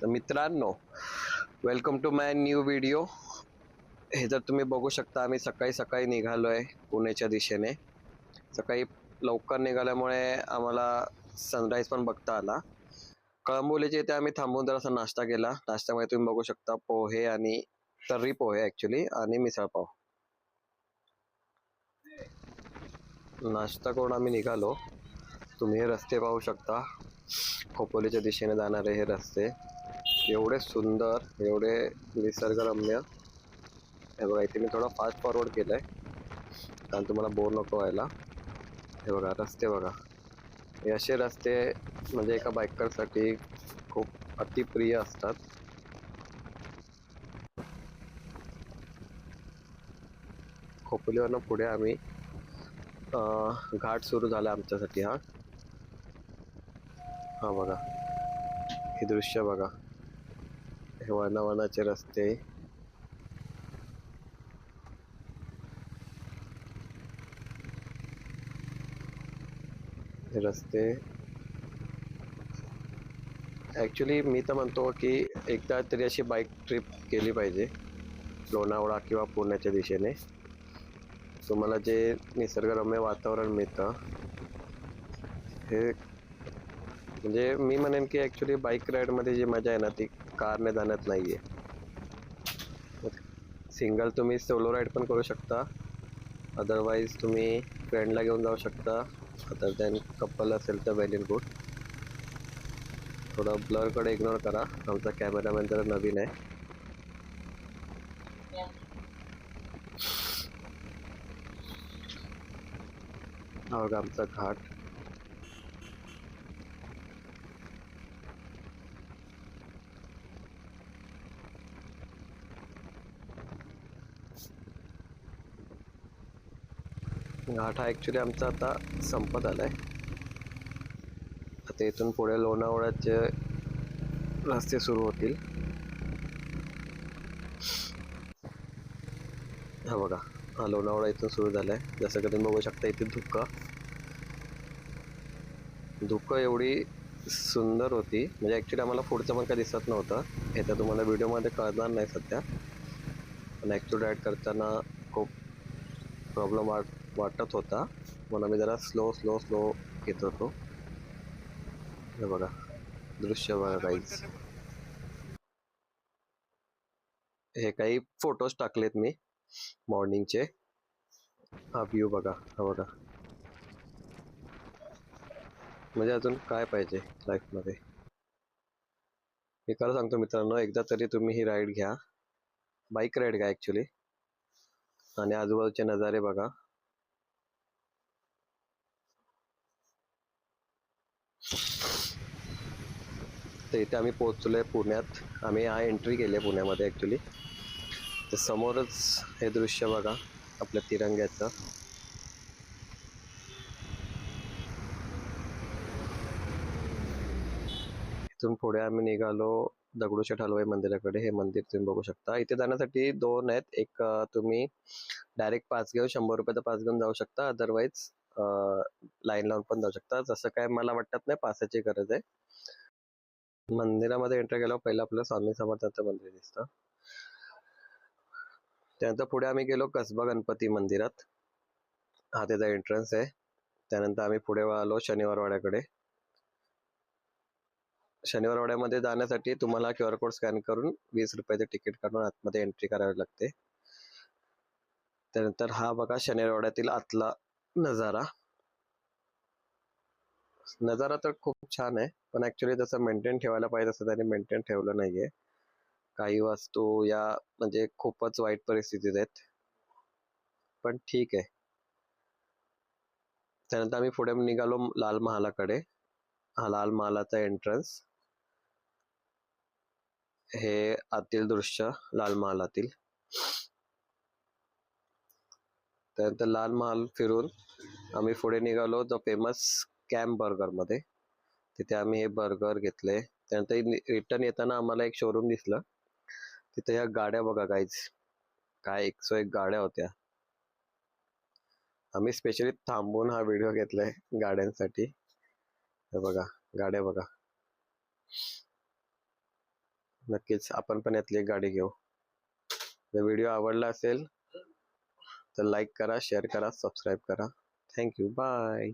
तर मित्रांनो welcome to my new video हे जर तुम्ही बघू शकता आम्ही सकाळी सकाळी निघालो आहे पुण्याच्या दिशेने. सकाळी लवकर निघाल्यामुळे आम्हाला सनराईज पण बघता आला. कळंबोलीच्या इथे आम्ही थांबून जरासा नाश्ता केला. नाश्त्यामध्ये तुम्ही बघू शकता पोहे आणि तर्री पोहे ॲक्च्युली आणि मिसळपाव नाश्ता करून आम्ही निघालो. तुम्ही हे रस्ते पाहू शकता. खोपोलीच्या दिशेने जाणारे हे रस्ते. एवढे सुंदर एवढे निसर्गरम्य. हे बघा इथे मी थोडा फास्ट फॉरवर्ड केलं आहे कारण तुम्हाला बोर नको व्हायला. हे बघा रस्ते बघा. हे असे रस्ते म्हणजे एका बायकरसाठी खूप अतिप्रिय असतात. खोपोलीवरनं पुढे आम्ही घाट सुरू झाला आमच्यासाठी हा. हा बघा. हे दृश्य बघा. हे वनावनाचे रस्ते. रस्ते. ॲक्च्युली मी तर म्हणतो की एकदा तरी अशी बाईक ट्रिप केली पाहिजे. लोणावळा किंवा पुण्याच्या दिशेने. तुम्हाला जे निसर्गरम्य वातावरण मिळतं हे म्हणजे मी म्हणेन की ॲक्च्युली बाईक राईडमध्ये जी मजा आहे ना ती कारने जाण्यात नाही आहे सिंगल तुम्ही सोलो राईड पण करू शकता. अदरवाईज तुम्ही फ्रेंडला घेऊन जाऊ शकता. अदर दॅन कपल असेल तर वेल इन गुड थोडं ब्लरकडे इग्नोर करा. आमचा कॅमेरामॅन जरा नवीन आहे. आमचा घाट. घाट हा ॲक्च्युली आमचा आता संपत आलाय. आता इथून पुढे लोणावळ्याचे रस्ते सुरू होतील. हा बघा हा लोणावळा इथून सुरू झालाय. जसं की तुम्ही बघू शकता इथे धुकं. धुकं एवढी सुंदर होती. म्हणजे ॲक्च्युली आम्हाला पुढचं पण काय दिसत नव्हतं. हे तर तुम्हाला व्हिडिओमध्ये कळणार नाही सध्या. पण ॲक्च्युली राईड करताना प्रॉब्लेम वाट वाटत होता. म्हणून आम्ही जरा स्लो स्लो स्लो घेत होतो. हे बघा. दृश्य बघा काहीच हे काही फोटोज टाकलेत मी. मॉर्निंगचे हा व्ह्यू बघा हा बघा. म्हणजे अजून काय पाहिजे लाईफमध्ये मी खरं सांगतो मित्रांनो एकदा तरी तुम्ही ही राईड घ्या. बाईक राईड घ्या ॲक्च्युली आणि आजूबाजूचे नजारे बघा. तर इथे आम्ही पोहोचलोय पुण्यात. आम्ही हा एंट्री केली आहे पुण्यामध्ये ॲक्च्युली तर समोरच हे दृश्य बघा आपल्या तिरंग्याचं. इथून पुढे आम्ही निघालो दगडूशेठ हलवाई मंदिराकडे हे मंदिर तुम्ही बघू शकता. इथे जाण्यासाठी दोन आहेत. एक तुम्ही डायरेक्ट पास घेऊन शंभर रुपयाचा पास घेऊन जाऊ शकता. अदरवाईज लाईन लावून पण जाऊ शकता. जसं काय मला वाटत नाही पासाची गरज आहे. मंदिरामध्ये एंटर केल्यावर पहिलं आपलं स्वामी समर्थांचं मंदिर दिसतं. त्यानंतर पुढे आम्ही गेलो कसबा गणपती मंदिरात. हा त्याचा एंट्रन्स आहे. त्यानंतर आम्ही पुढे आलो शनिवार वाड्याकडे शनिवारवाड्यामध्ये जाण्यासाठी तुम्हाला क्यू आर कोड स्कॅन करून वीस रुपयाचे तिकीट काढून आतमध्ये एंट्री करावी लागते. त्यानंतर हा बघा शनिवारवाड्यातील आतला नजारा. नजारा तर खूप छान आहे पण ऍक्च्युली जसं मेंटेन ठेवायला पाहिजे तसं त्यांनी मेंटेन ठेवलं नाहीये. काही वस्तू या म्हणजे खूपच वाईट परिस्थितीत आहेत. पण ठीक आहे. त्यानंतर आम्ही पुढे निघालो लाल महालाकडे. हा लाल महालाचा एंट्रन्स हे आतील दृश्य लाल महालातील. त्यानंतर लाल महाल फिरून आम्ही पुढे निघालो जो फेमस कॅम्प बर्गरमध्ये. तिथे आम्ही हे बर्गर घेतले. त्यानंतर रिटर्न येताना आम्हाला एक शोरूम दिसलं. तिथे ह्या गाड्या बघा काहीच काय एक सो एक गाड्या होत्या. आम्ही स्पेशली थांबून हा व्हिडिओ घेतलाय गाड्यांसाठी. हे बघा गाड्या बघा. नक्कीच. आपण पण यातली एक गाडी घेऊ. जर व्हिडिओ आवडला असेल तर लाईक करा शेअर करा सबस्क्राईब करा. Thank you bye.